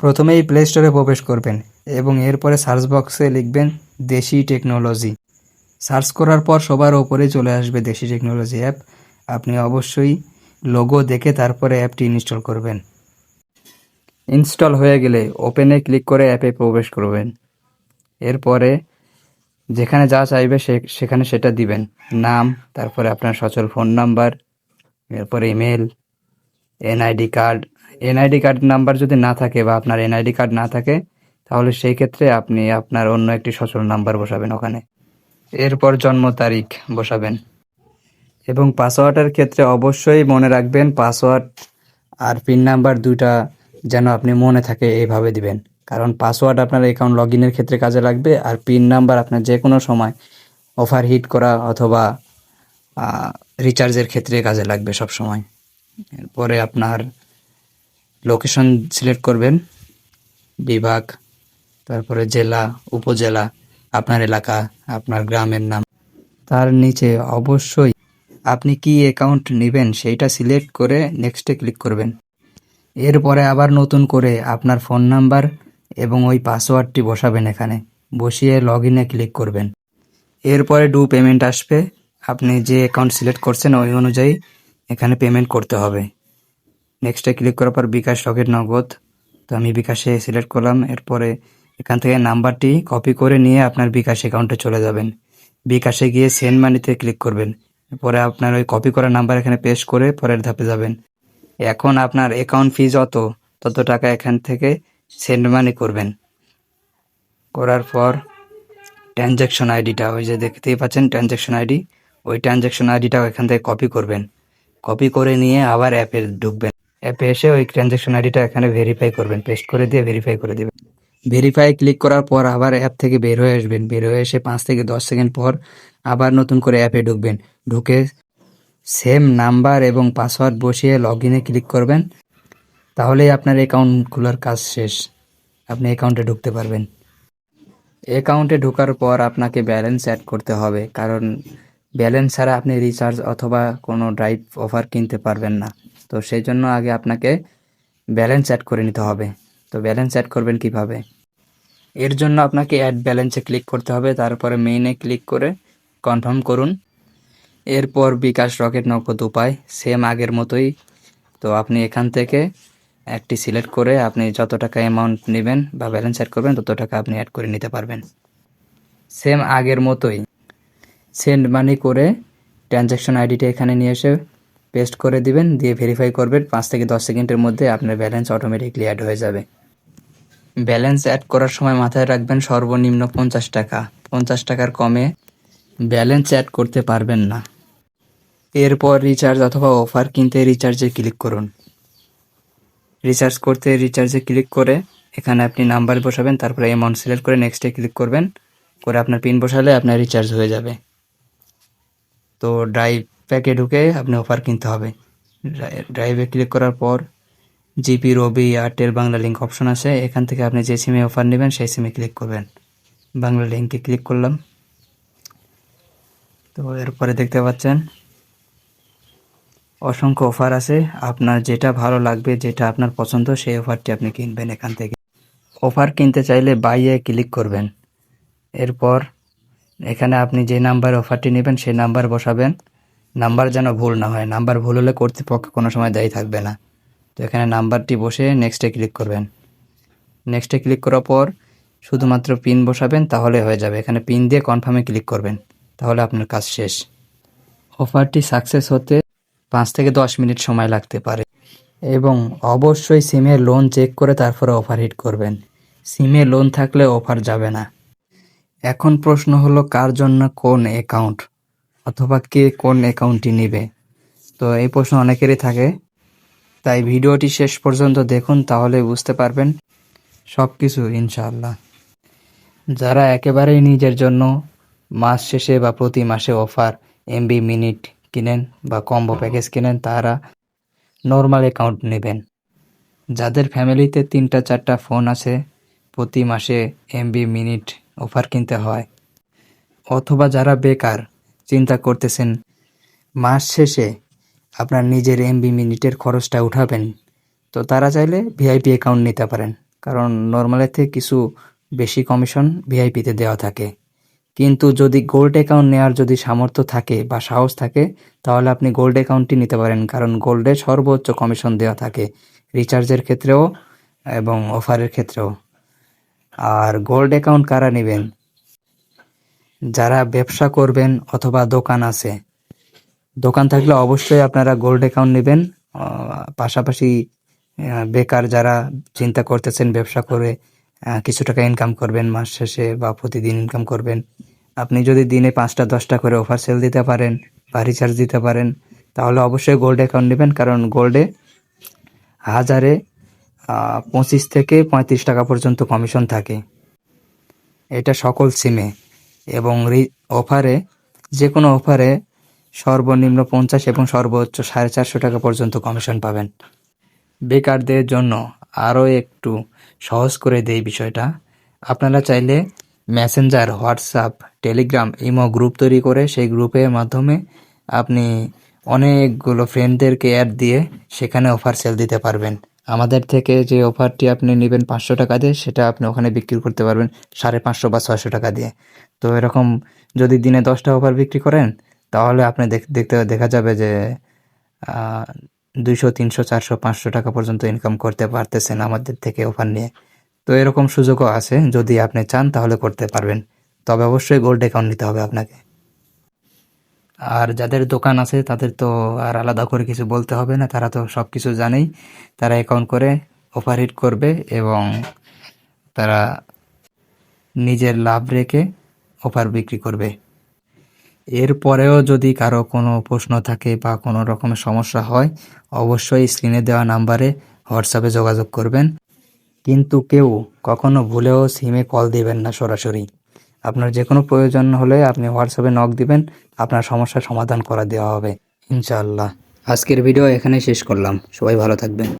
প্রথমেই প্লে স্টোরে প্রবেশ করবেন এবং এরপরে সার্চ বক্সে লিখবেন দেশি টেকনোলজি সার্চ করার পর সবার ওপরে চলে আসবে দেশি টেকনোলজি অ্যাপ আপনি অবশ্যই লোগো দেখে তারপরে অ্যাপটি ইনস্টল করবেন। ইনস্টল হয়ে গেলে ওপেনে ক্লিক করে অ্যাপে প্রবেশ করবেন। এরপরে যেখানে যা চাইবে সেখানে সেটা দিবেন। নাম, তারপরে আপনার সচল ফোন নাম্বার এরপরে email NID card NID card number যদি না থাকে বা আপনার এনআইডি কার্ড না থাকে, তাহলে সেই ক্ষেত্রে আপনি আপনার অন্য একটি সচল নাম্বার বসাবেন ওখানে। এরপর জন্ম তারিখ বসাবেন। এবং পাসওয়ার্ডের ক্ষেত্রে অবশ্যই মনে রাখবেন পাসওয়ার্ড আর পিন নাম্বার দুইটা যেন আপনি মনে থাকে এইভাবে দিবেন। কারণ পাসওয়ার্ড আপনার অ্যাকাউন্ট লগ ইনের ক্ষেত্রে কাজে লাগবে আর পিন নাম্বার আপনার যে কোনো সময় অফার হিট করা অথবা রিচার্জের ক্ষেত্রে কাজে লাগবে সব সময় এরপরে আপনার লোকেশন সিলেক্ট করবেন, বিভাগ, তারপরে জেলা, উপজেলা, আপনার এলাকা, আপনার গ্রামের নাম। তার নিচে অবশ্যই আপনি কি অ্যাকাউন্ট নেবেন সেইটা সিলেক্ট করে নেক্সটে ক্লিক করবেন। এরপরে আবার নতুন করে আপনার ফোন নাম্বার এবং ওই পাসওয়ার্ডটি বসাবেন এখানে। বসিয়ে লগ ইনে ক্লিক করবেন। এরপরে ডু পেমেন্ট আসবে। আপনি যে অ্যাকাউন্ট সিলেক্ট করছেন ওই অনুযায়ী এখানে পেমেন্ট করতে হবে। নেক্সটে ক্লিক করার পর বিকাশ রকেট নগদ। তো আমি বিকাশে সিলেক্ট করলাম। এরপরে এখান থেকে নাম্বারটি কপি করে নিয়ে আপনার বিকাশ অ্যাকাউন্টে চলে যাবেন। বিকাশে গিয়ে সেন্ড মানিতে ক্লিক করবেন। পরে আপনার ওই কপি করা নাম্বার এখানে পেস্ট করে পরের ধাপে যাবেন। এখন আপনার অ্যাকাউন্ট ফি যত, তত টাকা এখান থেকে সেন্ড মানি করবেন। করার পর ট্রানজ্যাকশন আইডিটা ওই যে দেখতেই পাচ্ছেন ট্রানজ্যাকশন আইডি ওই ট্রানজ্যাকশন আইডিটাও এখান থেকে কপি করবেন। কপি করে নিয়ে আবার অ্যাপে ঢুকবেন। অ্যাপে এসে ওই ট্রানজ্যাকশন আইডিটা এখানে ভেরিফাই করবেন পেস্ট করে দিয়ে ভেরিফাই করে দিবেন। ভেরিফাই ক্লিক করার পর আবার অ্যাপ থেকে বের হয়ে আসবেন। বের হয়ে এসে পাঁচ থেকে দশ সেকেন্ড পর আবার নতুন করে অ্যাপে ঢুকবেন। ঢুকে সেম নাম্বার এবং পাসওয়ার্ড বসিয়ে লগ ইনে ক্লিক করবেন। তাহলেই আপনার অ্যাকাউন্ট খোলার কাজ শেষ। আপনি অ্যাকাউন্টে ঢুকতে পারবেন। অ্যাকাউন্টে ঢোকার পর আপনাকে ব্যালেন্স অ্যাড করতে হবে। কারণ ব্যালেন্স ছাড়া আপনি রিচার্জ অথবা কোনো ড্রাইভ অফার কিনতে পারবেন না। তো সেই জন্য আগে আপনাকে ব্যালেন্স অ্যাড করে নিতে হবে। তো ব্যালেন্স অ্যাড করবেন কীভাবে? এর জন্য আপনাকে অ্যাড ব্যালেন্সে ক্লিক করতে হবে, তারপরে মেইনে ক্লিক করে কনফার্ম করুন। এরপর বিকাশ রকেট নগদ উপায় সেম আগের মতোই। তো আপনি এখান থেকে একটি সিলেক্ট করে আপনি যত টাকা অ্যামাউন্ট নেবেন বা ব্যালেন্স অ্যাড করবেন, তত টাকা আপনি অ্যাড করে নিতে পারবেন। সেম আগের মতোই। সেন্ড মানি করে ট্রানজ্যাকশন আইডিটা এখানে নিয়ে এসে পেস্ট করে দিবেন, দিয়ে ভেরিফাই করবেন, পাঁচ থেকে দশ সেকেন্ডের মধ্যে আপনার ব্যালেন্স অটোমেটিকলি অ্যাড হয়ে যাবে। ব্যালেন্স অ্যাড করার সময় মাথায় রাখবেন সর্বনিম্ন পঞ্চাশ টাকা। পঞ্চাশ টাকার কমে ব্যালেন্স অ্যাড করতে পারবেন না। এরপর রিচার্জ অথবা অফার কিনতে রিচার্জে ক্লিক করুন। রিচার্জ করতে রিচার্জে ক্লিক করে এখানে আপনি নাম্বার বসাবেন, তারপরে অ্যামাউন্ট সিলেক্ট করে নেক্সটে ক্লিক করবেন। করে আপনার পিন বসালে আপনার রিচার্জ হয়ে যাবে। তো ড্রাইভ প্যাকে ঢুকে আপনি অফার কিনতে হবে। ড্রাই- ড্রাইভে ক্লিক করার পর GP Robi Airtel Banglalink option আছে। এখান থেকে আপনি যে সিমে অফার নেবেন, সেই সিমে ক্লিক করবেন। বাংলা লিঙ্কে ক্লিক করলাম। তো এরপরে দেখতে পাচ্ছেন, অসংখ্য অফার আছে। আপনার যেটা ভালো লাগবে, যেটা আপনার পছন্দ, সেই অফারটি আপনি কিনবেন এখান থেকে। অফার কিনতে চাইলে বাইয়ে ক্লিক করবেন। এরপর এখানে আপনি যে নাম্বার অফারটি নেবেন, সেই নাম্বার বসাবেন। নাম্বার যেন ভুল না হয়। নাম্বার ভুল হলে কর্তৃপক্ষ কোনো সময় দায়ী থাকবে না। তো এখানে নাম্বারটি বসে নেক্সটে ক্লিক করবেন। নেক্সটে ক্লিক করার পর শুধুমাত্র পিন বসাবেন, তাহলে হয়ে যাবে। এখানে পিন দিয়ে কনফার্মে ক্লিক করবেন। তাহলে আপনার কাজ শেষ। অফারটি সাকসেস হতে পাঁচ থেকে দশ মিনিট সময় লাগতে পারে। এবং অবশ্যই সিমের লোন চেক করে তারপরে অফার হিট করবেন। সিমে লোন থাকলে অফার যাবে না। এখন প্রশ্ন হলো, কার জন্য কোন অ্যাকাউন্ট অথবা কে কোন অ্যাকাউন্টটি নেবে। তো এই প্রশ্ন অনেকেরই থাকে। তাই ভিডিওটি শেষ পর্যন্ত দেখুন, তাহলে বুঝতে পারবেন সব কিছু ইনশাআল্লাহ। যারা একেবারেই নিজের জন্য মাস শেষে বা প্রতি মাসে অফার এমবি মিনিট কিনেন বা কম্বো প্যাকেজ কিনেন, তারা নর্মাল অ্যাকাউন্ট নেবেন। যাদের ফ্যামিলিতে তিনটা, চারটা ফোন আছে, প্রতি মাসে এমবি মিনিট অফার কিনতে হয়। অথবা যারা বেকার চিন্তা করতেছেন, মাস শেষে আপনার নিজের এমবি মিনিটের খরচটা উঠাবেন। তো তারা চাইলে ভিআইপি অ্যাকাউন্ট নিতে পারেন, কারণ নর্মালের থেকে কিছু বেশি কমিশন ভিআইপিতে দেওয়া থাকে। কিন্তু যদি গোল্ড অ্যাকাউন্ট নেওয়ার যদি সামর্থ্য থাকে বা সাহস থাকে, তাহলে আপনি গোল্ড অ্যাকাউন্টটি নিতে পারেন, কারণ গোল্ডে সর্বোচ্চ কমিশন দেওয়া থাকে রিচার্জের ক্ষেত্রেও এবং অফারের ক্ষেত্রেও। আর গোল্ড অ্যাকাউন্ট কারা নেবেন? যারা ব্যবসা করবেন অথবা দোকান আছে, দোকান থাকলে অবশ্যই আপনারা গোল্ড অ্যাকাউন্ট নেবেন। পাশাপাশি বেকার যারা চিন্তা করতেছেন ব্যবসা করে কিছু টাকা ইনকাম করবেন, মাস শেষে বা প্রতিদিন ইনকাম করবেন। আপনি যদি দিনে পাঁচটা, দশটা করে অফার সেল দিতে পারেন বা রিচার্জ দিতে পারেন, তাহলে অবশ্যই গোল্ড অ্যাকাউন্ট নেবেন। কারণ গোল্ডে হাজারে পঁচিশ থেকে পঁয়ত্রিশ টাকা পর্যন্ত কমিশন থাকে। এটা সকল সিমে এবং অফারে যে কোনো অফারে সর্বনিম্ন পঞ্চাশ এবং সর্বোচ্চ সাড়ে চারশো টাকা পর্যন্ত কমিশন পাবেন। বেকারদের জন্য আরও একটু সহজ করে দেই বিষয়টা। আপনারা চাইলে Messenger WhatsApp Telegram imo group তৈরি করে সেই গ্রুপের মাধ্যমে আপনি অনেকগুলো ফ্রেন্ডদেরকে অ্যাড দিয়ে সেখানে অফার সেল দিতে পারবেন। আমাদের থেকে যে অফারটি আপনি নেবেন পাঁচশো টাকা দিয়ে, সেটা আপনি ওখানে বিক্রি করতে পারবেন সাড়ে পাঁচশো বা ছয়শো টাকা দিয়ে। তো এরকম যদি দিনে দশটা অফার বিক্রি করেন, তাহলে আপনি দেখতে, দেখা যাবে যে দুইশো, তিনশো, চারশো, পাঁচশো টাকা পর্যন্ত ইনকাম করতে পারতেছেন আমাদের থেকে অফার নিয়ে। তো এরকম সুযোগও আছে, যদি আপনি চান তাহলে করতে পারবেন। তবে অবশ্যই গোল্ড অ্যাকাউন্ট নিতে হবে আপনাকে। আর যাদের দোকান আছে, তাদের তো আর আলাদা করে কিছু বলতে হবে না। তারা তো সব কিছু জানেই। তারা অ্যাকাউন্ট করে অফার হিট করবে এবং তারা নিজের লাভ রেখে অফার বিক্রি করবে। এরপরেও যদি কারও কোনো প্রশ্ন থাকে বা কোনো রকমের সমস্যা হয়, অবশ্যই স্ক্রিনে দেওয়া নাম্বারে হোয়াটসঅ্যাপে যোগাযোগ করবেন। কিন্তু কেউ কখনো ভুলেও সিমে কল দেবেন না সরাসরি। আপনার যে কোনো প্রয়োজন হলে আপনি হোয়াটসঅ্যাপে নক দিবেন, আপনার সমস্যার সমাধান করা দেওয়া হবে, ইনশাআল্লাহ। আজকের ভিডিও এখানে শেষ করলাম। সবাই ভালো থাকবেন।